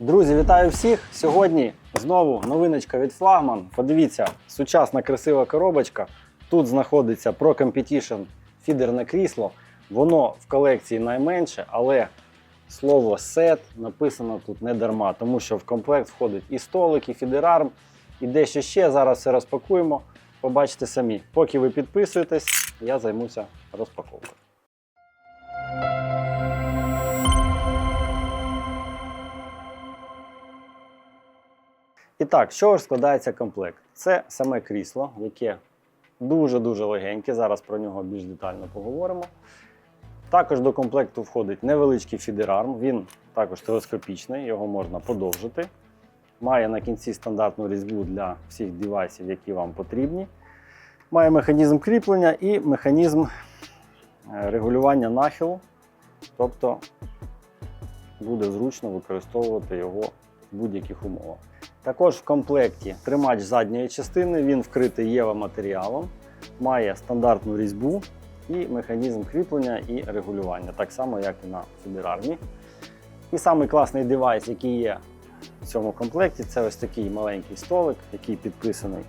Друзі, вітаю всіх! Сьогодні знову новиночка від флагман. Подивіться, сучасна красива коробочка. Тут знаходиться Pro Competition фідерне крісло. Воно в колекції найменше, але слово сет написано тут не дарма, тому що в комплект входить і столик, і фідерарм, і дещо ще. Зараз все розпакуємо. Побачите самі. Поки ви підписуєтесь, я займуся розпаковкою. І так, з чого ж складається комплект? Це саме крісло, яке дуже-дуже легеньке. Зараз про нього більш детально поговоримо. Також до комплекту входить невеличкий фідерарм, він також телескопічний, його можна подовжити. Має на кінці стандартну різьбу для всіх девайсів, які вам потрібні. Має механізм кріплення і механізм е, регулювання нахилу. Тобто буде зручно використовувати його в будь-яких умовах. Також в комплекті тримач задньої частини, він вкритий єва матеріалом, має стандартну різьбу і механізм кріплення і регулювання, так само, як і на фідерармі. І самий класний девайс, який є в цьому комплекті, це ось такий маленький столик, який підписаний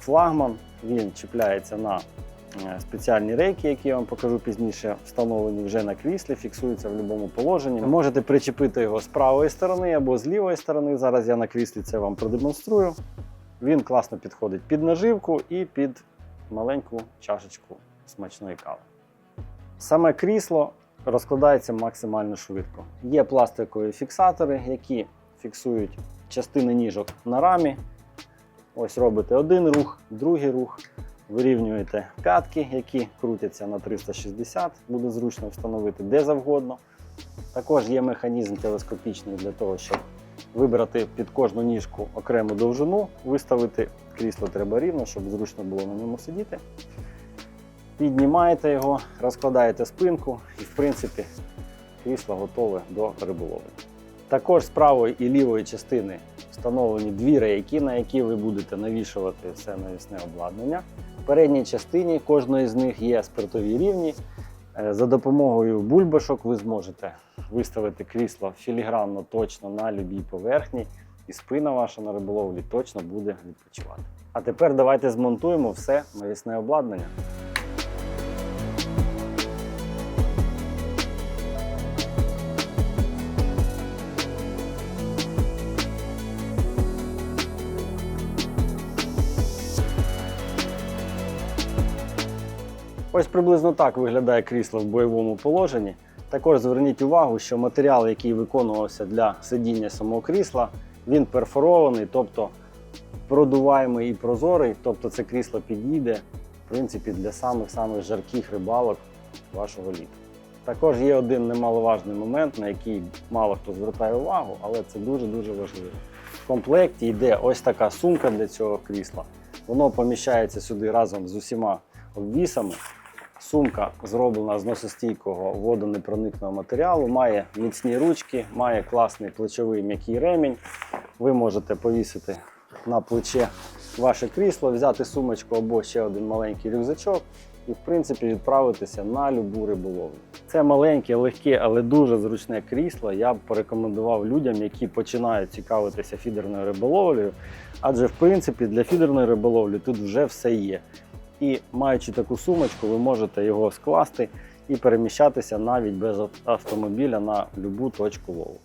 флагман. Він чіпляється на спеціальні рейки, які я вам покажу пізніше, встановлені вже на кріслі, фіксуються в будь-якому положенні. Можете причепити його з правої сторони або з лівої сторони. Зараз я на кріслі це вам продемонструю. Він класно підходить під наживку і під маленьку чашечку смачної кави. Саме крісло розкладається максимально швидко. Є пластикові фіксатори, які фіксують частини ніжок на рамі. Ось робите один рух, другий рух, вирівнюєте п'ятки, які крутяться на 360, буде зручно встановити де завгодно. Також є механізм телескопічний для того, щоб вибрати під кожну ніжку окрему довжину, виставити крісло треба рівно, щоб зручно було на ньому сидіти. Піднімаєте його, розкладаєте спинку і, в принципі, крісло готове до риболовлення. Також з правої і лівої частини встановлені дві рейки, на які ви будете навішувати все навісне обладнання. Передній частині кожної з них є спиртові рівні. Е, За допомогою бульбашок ви зможете виставити крісло філігранно точно на любій поверхні, і спина ваша на риболовлі точно буде відпочивати. А тепер давайте змонтуємо все навісне обладнання. Ось приблизно так виглядає крісло в бойовому положенні. Також зверніть увагу, що матеріал, який виконувався для сидіння самого крісла, він перфорований, тобто продуваємий і прозорий, тобто це крісло підійде в принципі, для самих-самих жарких рибалок вашого літа. Також є один немаловажний момент, на який мало хто звертає увагу, але це дуже-дуже важливо. В комплекті йде ось така сумка для цього крісла. Воно поміщається сюди разом з усіма обвісами. Сумка зроблена з носостійкого водонепроникного матеріалу, має міцні ручки, має класний плечовий м'який ремінь. Ви можете повісити на плече ваше крісло, взяти сумочку або ще один маленький рюкзачок і, в принципі, відправитися на любу риболовлю. Це маленьке, легке, але дуже зручне крісло. Я б порекомендував людям, які починають цікавитися фідерною риболовлею, адже в принципі для фідерної риболовлі тут вже все є. І маючи таку сумочку, ви можете його скласти і переміщатися навіть без автомобіля на будь-яку точку лову.